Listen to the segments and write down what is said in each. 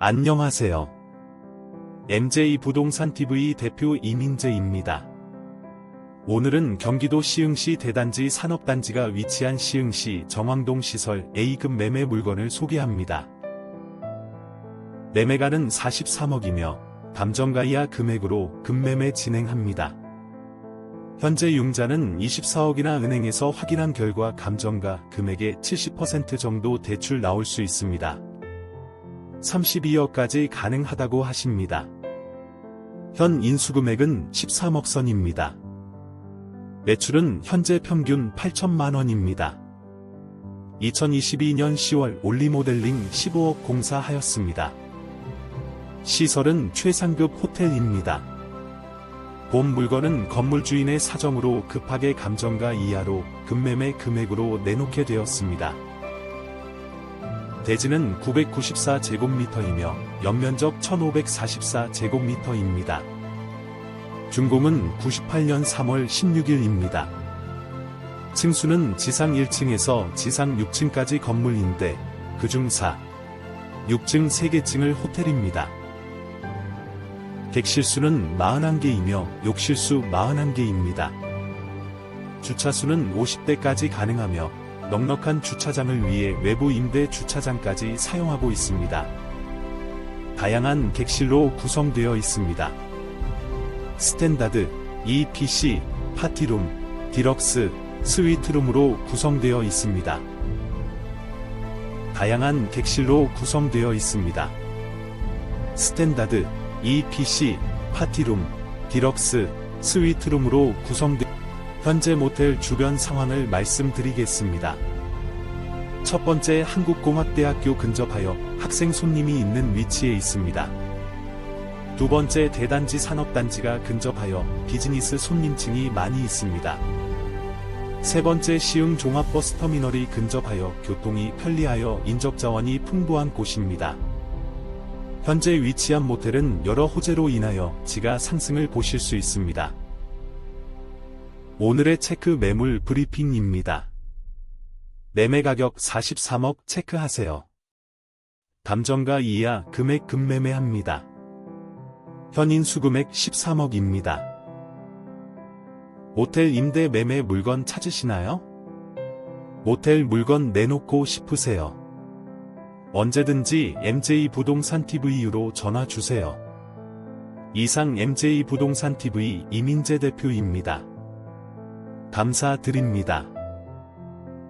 안녕하세요. MJ 부동산 TV 대표 이민재입니다. 오늘은 경기도 시흥시 대단지 산업단지가 위치한 시흥시 정왕동 시설 A급 매매 물건을 소개합니다. 매매가는 43억이며 감정가 이하 금액으로 급매매 진행합니다. 현재 융자는 24억이나 은행에서 확인한 결과 감정가 금액의 70% 정도 대출 나올 수 있습니다. 32억까지 가능하다고 하십니다. 현 인수금액은 13억 선입니다. 매출은 현재 평균 8천만 원입니다. 2022년 10월 올리모델링 15억 공사하였습니다. 시설은 최상급 호텔입니다. 본 물건은 건물 주인의 사정으로 급하게 감정가 이하로 급매매 금액으로 내놓게 되었습니다. 대지는 994제곱미터이며 연면적 1544제곱미터입니다. 준공은 98년 3월 16일입니다. 층수는 지상 1층에서 지상 6층까지 건물인데 그중 4, 6층 3개층을 호텔입니다. 객실수는 41개이며 욕실수 41개입니다. 주차수는 50대까지 가능하며 넉넉한 주차장을 위해 외부 임대 주차장까지 사용하고 있습니다. 다양한 객실로 구성되어 있습니다. 스탠다드, EPC, 파티룸, 디럭스, 스위트룸으로 구성되어 있습니다. 다양한 객실로 구성되어 있습니다. 스탠다드, EPC, 파티룸, 디럭스, 스위트룸으로 구성되 현재 모텔 주변 상황을 말씀드리겠습니다. 첫 번째 한국공학대학교 근접하여 학생 손님이 있는 위치에 있습니다. 두 번째 대단지 산업단지가 근접하여 비즈니스 손님층이 많이 있습니다. 세 번째 시흥 종합버스터미널이 근접하여 교통이 편리하여 인적자원이 풍부한 곳입니다. 현재 위치한 모텔은 여러 호재로 인하여 지가 상승을 보실 수 있습니다. 오늘의 체크 매물 브리핑입니다. 매매 가격 43억 체크하세요. 감정가 이하 금액 급매매합니다. 현인 수금액 13억입니다. 모텔 임대 매매 물건 찾으시나요? 모텔 물건 내놓고 싶으세요. 언제든지 MJ 부동산 TV로 전화 주세요. 이상 MJ 부동산 TV 이민재 대표입니다. 감사드립니다.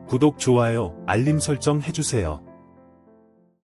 구독, 좋아요, 알림 설정 해주세요.